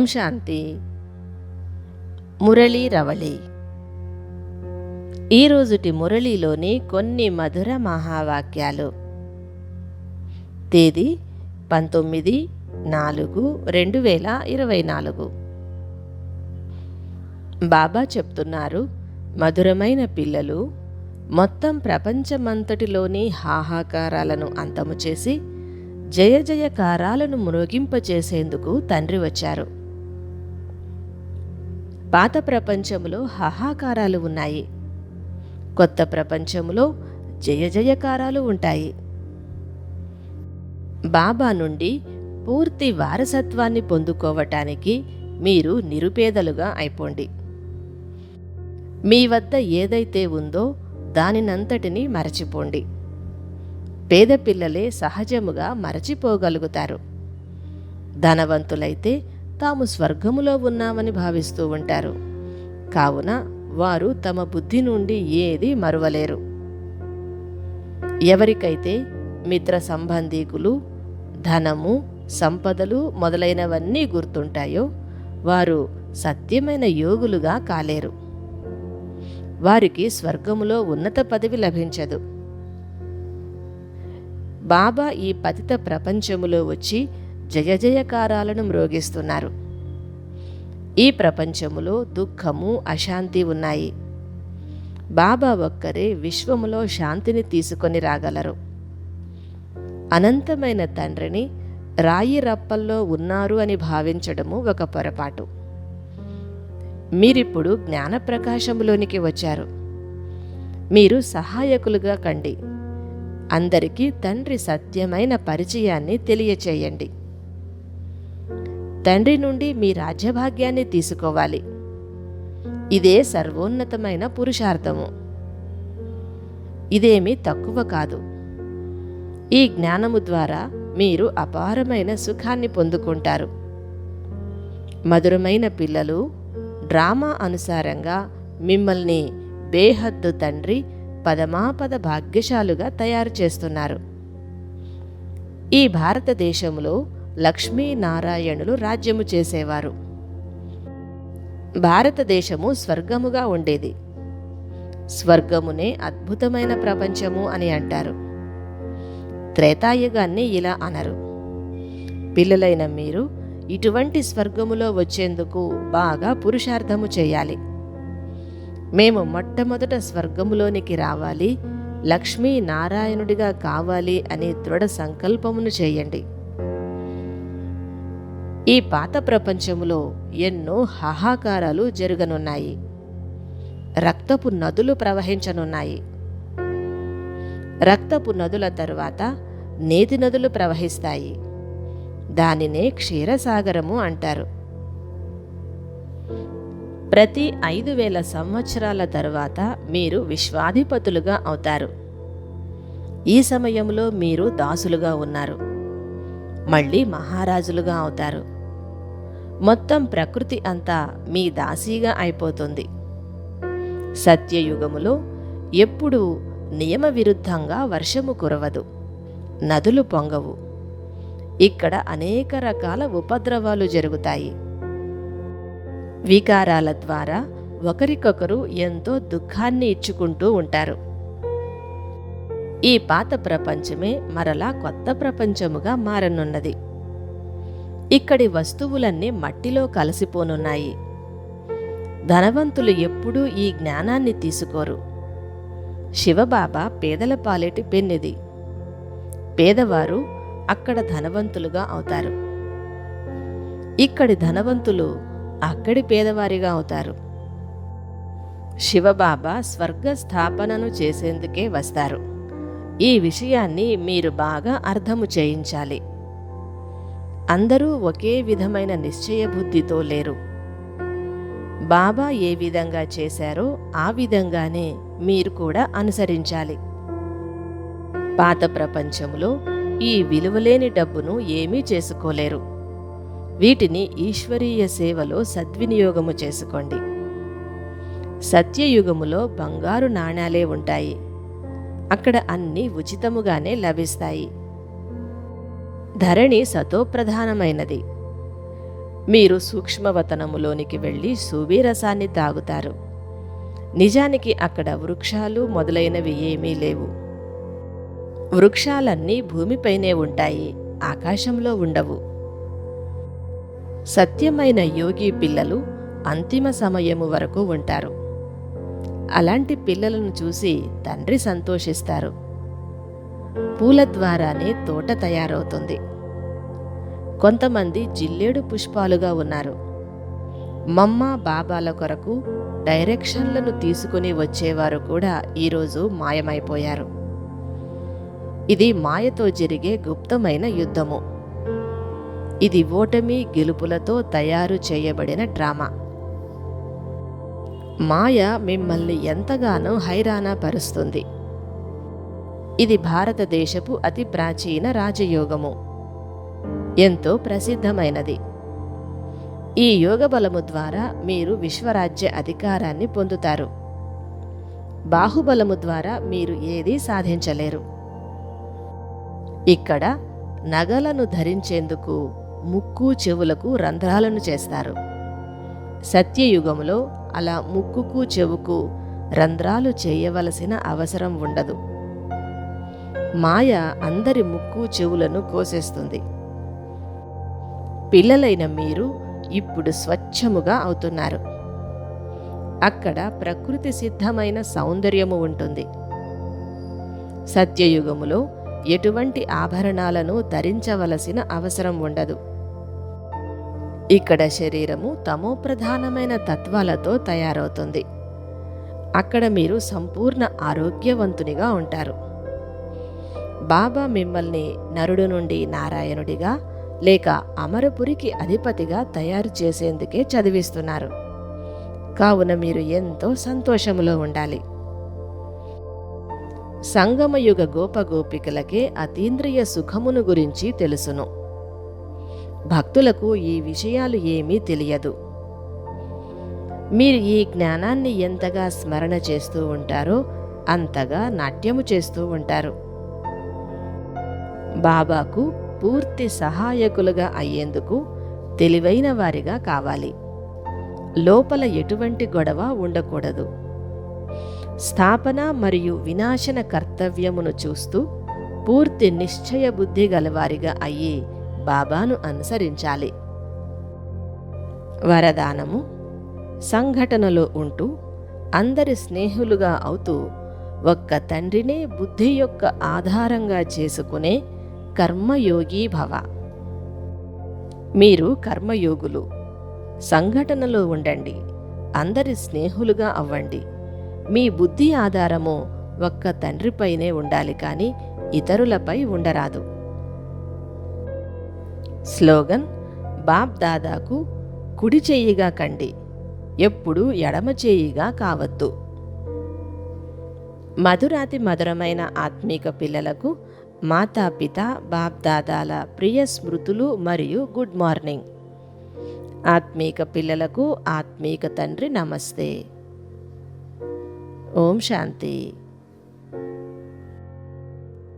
ఓం శాంతి. మురళీ రవళి. ఈరోజుటి మురళీలోని కొన్ని మధుర మహావాక్యాలు. తేదీ పంతొమ్మిది నాలుగు రెండు వేల ఇరవై నాలుగు. బాబా చెప్తున్నారు మధురమైన పిల్లలు మొత్తం ప్రపంచమంతటిలోని హాహాకారాలను అంతము చేసి జయ జయకారాలను మ్రోగింపచేసేందుకు తండ్రి వచ్చారు. పాత ప్రపంచంలో హాహాకారాలు ఉన్నాయి. కొత్త ప్రపంచంలో జయ జయకారాలు ఉంటాయి. బాబా నుండి పూర్తి వారసత్వాన్ని పొందుకోవటానికి మీరు నిరుపేదలుగా అయిపోండి. మీ వద్ద ఏదైతే ఉందో దానినంతటిని మరచిపోండి. పేద పిల్లలే సహజముగా మరచిపోగలుగుతారు. ధనవంతులైతే తాము స్వర్గములో ఉన్నామని భావిస్తూ ఉంటారు. కావున వారు తమ బుద్ధి నుండి ఏది మరువలేరు. ఎవరికైతే మిత్ర సంబంధీకులు ధనము సంపదలు మొదలైనవన్నీ గుర్తుంటాయో వారు సత్యమైన యోగులుగా కాలేరు. వారికి స్వర్గములో ఉన్నత పదవి లభించదు. బాబా ఈ పతిత ప్రపంచములో వచ్చి జయ జయకారాలను మ్రోగిస్తున్నారు. ఈ ప్రపంచములో దుఃఖము అశాంతి ఉన్నాయి. బాబా ఒక్కరే విశ్వములో శాంతిని తీసుకొని రాగలరు. అనంతమైన తండ్రిని రాయి రప్పల్లో ఉన్నారు అని భావించడము ఒక పొరపాటు. మీరిప్పుడు జ్ఞానప్రకాశములోనికి వచ్చారు. మీరు సహాయకులుగా కండి. అందరికీ తండ్రి సత్యమైన పరిచయాన్ని తెలియచేయండి. తండ్రి నుండి మీ రాజ్యభాగ్యాన్ని తీసుకోవాలి. ఇదే సర్వోన్నతమైన పురుషార్థము. ఇదేమీ తక్కువ కాదు. ఈ జ్ఞానము ద్వారా మీరు అపారమైన సుఖాన్ని పొందుకుంటారు. మధురమైన పిల్లలు డ్రామా అనుసారంగా మిమ్మల్ని బేహద్దు తండ్రి పదమాపద భాగ్యశాలుగా తయారు చేస్తున్నారు. ఈ భారతదేశంలో లక్ష్మీనారాయణులు రాజ్యము చేసేవారు. భారతదేశము స్వర్గముగా ఉండేది. స్వర్గమునే అద్భుతమైన ప్రపంచము అని అంటారు. త్రేతాయుగాన్ని ఇలా అనరు. పిల్లలైన మీరు ఇటువంటి స్వర్గములో వచ్చేందుకు బాగా పురుషార్థము చేయాలి. మేము మొట్టమొదట స్వర్గములోనికి రావాలి లక్ష్మీ నారాయణుడిగా కావాలి అని దృఢ సంకల్పమును చేయండి. ఈ పాత ప్రపంచంలో ఎన్నో హాహాకారాలు జరగనున్నాయి. రక్తపు నదులు ప్రవహించనున్నాయి. రక్తపు నదుల తర్వాత నేతి నదులు ప్రవహిస్తాయి. దానినే క్షీరసాగరము అంటారు. ప్రతి ఐదు వేల సంవత్సరాల తర్వాత మీరు విశ్వాధిపతులుగా అవుతారు. ఈ సమయంలో మీరు దాసులుగా ఉన్నారు. మళ్ళీ మహారాజులుగా అవుతారు. మొత్తం ప్రకృతి అంతా మీ దాసీగా అయిపోతుంది. సత్యయుగములో ఎప్పుడూ నియమ విరుద్ధంగా వర్షము కురవదు. నదులు పొంగవు. ఇక్కడ అనేక రకాల ఉపద్రవాలు జరుగుతాయి. వికారాల ద్వారా ఒకరికొకరు ఎంతో దుఃఖాన్ని ఇచ్చుకుంటూ ఉంటారు. ఈ పాత ప్రపంచమే మరలా కొత్త ప్రపంచముగా మారనున్నది. ఇక్కడి వస్తువులన్నీ మట్టిలో కలిసిపోనున్నాయి. ధనవంతులు ఎప్పుడూ ఈ జ్ఞానాన్ని తీసుకోరు. శివబాబా పేదల పాలేటి పెన్నిది. పేదవారు అక్కడ ధనవంతులుగా అవుతారు. ఇక్కడి ధనవంతులు అక్కడి పేదవారిగా అవుతారు. శివబాబా స్వర్గ స్థాపనను చేసేందుకే వస్తారు. ఈ విషయాన్ని మీరు బాగా అర్థము చేయించాలి. అందరూ ఒకే విధమైన నిశ్చయ బుద్ధితో లేరు. బాబా ఏ విధంగా చేశారో ఆ విధంగానే మీరు కూడా అనుసరించాలి. పాత ప్రపంచంలో ఈ విలువలేని డబ్బును ఏమీ చేసుకోలేరు. వీటిని ఈశ్వరీయ సేవలో సద్వినియోగము చేసుకోండి. సత్యయుగములో బంగారు నాణాలే ఉంటాయి. అక్కడ అన్నీ ఉచితముగానే లభిస్తాయి. ధరణి సతోప్రధానమైనది. మీరు సూక్ష్మవతనములోనికి వెళ్ళి సువీరసాన్ని తాగుతారు. నిజానికి అక్కడ వృక్షాలు మొదలైనవి ఏమీ లేవు. వృక్షాలన్నీ భూమిపైనే ఉంటాయి ఆకాశంలో ఉండవు. సత్యమైన యోగి పిల్లలు అంతిమ సమయము వరకు ఉంటారు. అలాంటి పిల్లలను చూసి తండ్రి సంతోషిస్తారు. పూల ద్వారానే తోట తయారవుతుంది. కొంతమంది జిల్లేడు పుష్పాలుగా ఉన్నారు. మమ్మ బాబాల కొరకు డైరెక్షన్లను తీసుకుని వచ్చేవారు కూడా ఈరోజు మాయమైపోయారు. ఇది మాయతో జరిగే గుప్తమైన యుద్ధము. ఇది ఓటమి గెలుపులతో తయారు చేయబడిన డ్రామా. మాయ మిమ్మల్ని ఎంతగానో హైరానా పరుస్తుంది. ఇది భారతదేశపు అతి ప్రాచీన రాజయోగము. ఎంతో ప్రసిద్ధమైనది. ఈ యోగ బలము ద్వారా మీరు విశ్వరాజ్య అధికారాన్ని పొందుతారు. బాహుబలము ద్వారా మీరు ఏదీ సాధించలేరు. ఇక్కడ నగలను ధరించేందుకు ముక్కు చెవులకు రంధ్రాలను చేస్తారు. సత్యయుగములో అలా ముక్కుకు చెవుకు రంధ్రాలు చేయవలసిన అవసరం ఉండదు. మాయ అందరి ముక్కు చెవులను కోసేస్తుంది. పిల్లలైన మీరు ఇప్పుడు స్వచ్ఛముగా అవుతున్నారు. అక్కడ ప్రకృతి సిద్ధమైన సౌందర్యము ఉంటుంది. సత్యయుగములో ఎటువంటి ఆభరణాలను ధరించవలసిన అవసరం ఉండదు. ఇక్కడ శరీరము తమో ప్రధానమైన తత్వాలతో తయారవుతుంది. అక్కడ మీరు సంపూర్ణ ఆరోగ్యవంతునిగా ఉంటారు. బాబా మిమ్మల్ని నరుడు నుండి నారాయణుడిగా లేక అమరపురికి అధిపతిగా తయారు చేసేందుకే చదివిస్తున్నారు. కావున మీరు ఎంతో సంతోషములో ఉండాలి. సంగమయుగ గోపగోపికలకే అతీంద్రియ సుఖమును గురించి తెలుసును. భక్తులకు ఈ విషయాలు ఏమీ తెలియదు. మీరు ఈ జ్ఞానాన్ని ఎంతగా స్మరణ చేస్తూ ఉంటారో అంతగా నాట్యము చేస్తూ ఉంటారు. బాబాకు పూర్తి సహాయకులుగా అయ్యేందుకు తెలివైన వారిగా కావాలి. లోపల ఎటువంటి గొడవ ఉండకూడదు. స్థాపన మరియు వినాశన కర్తవ్యమును చూస్తూ పూర్తి నిశ్చయ బుద్ధి గలవారిగా అయ్యి బాబాను అనుసరించాలి. వరదానము సంఘటనలో ఉంటూ అందరి స్నేహులుగా అవుతూ ఒక్క తండ్రినే బుద్ధి యొక్క ఆధారంగా చేసుకునే కర్మయోగి భవ. మీరు కర్మయోగులు. సంఘటనలో ఉండండి. అందరి స్నేహులుగా అవ్వండి. మీ బుద్ధి ఆధారము ఒక్క తండ్రిపైనే ఉండాలి కానీ ఇతరులపై ఉండరాదు. స్లోగన్ బాప్ దాదాకు కుడి చెయ్యిగా కండి ఎప్పుడు ఎడమ చేయిగా కావద్దు. మధురాతి మధురమైన ఆత్మీక పిల్లలకు మాతాపిత బాప్ దాదాల ప్రియ స్మృతులు మరియు గుడ్ మార్నింగ్. ఆత్మీక పిల్లలకు ఆత్మీక తండ్రి నమస్తే. ఓం శాంతి.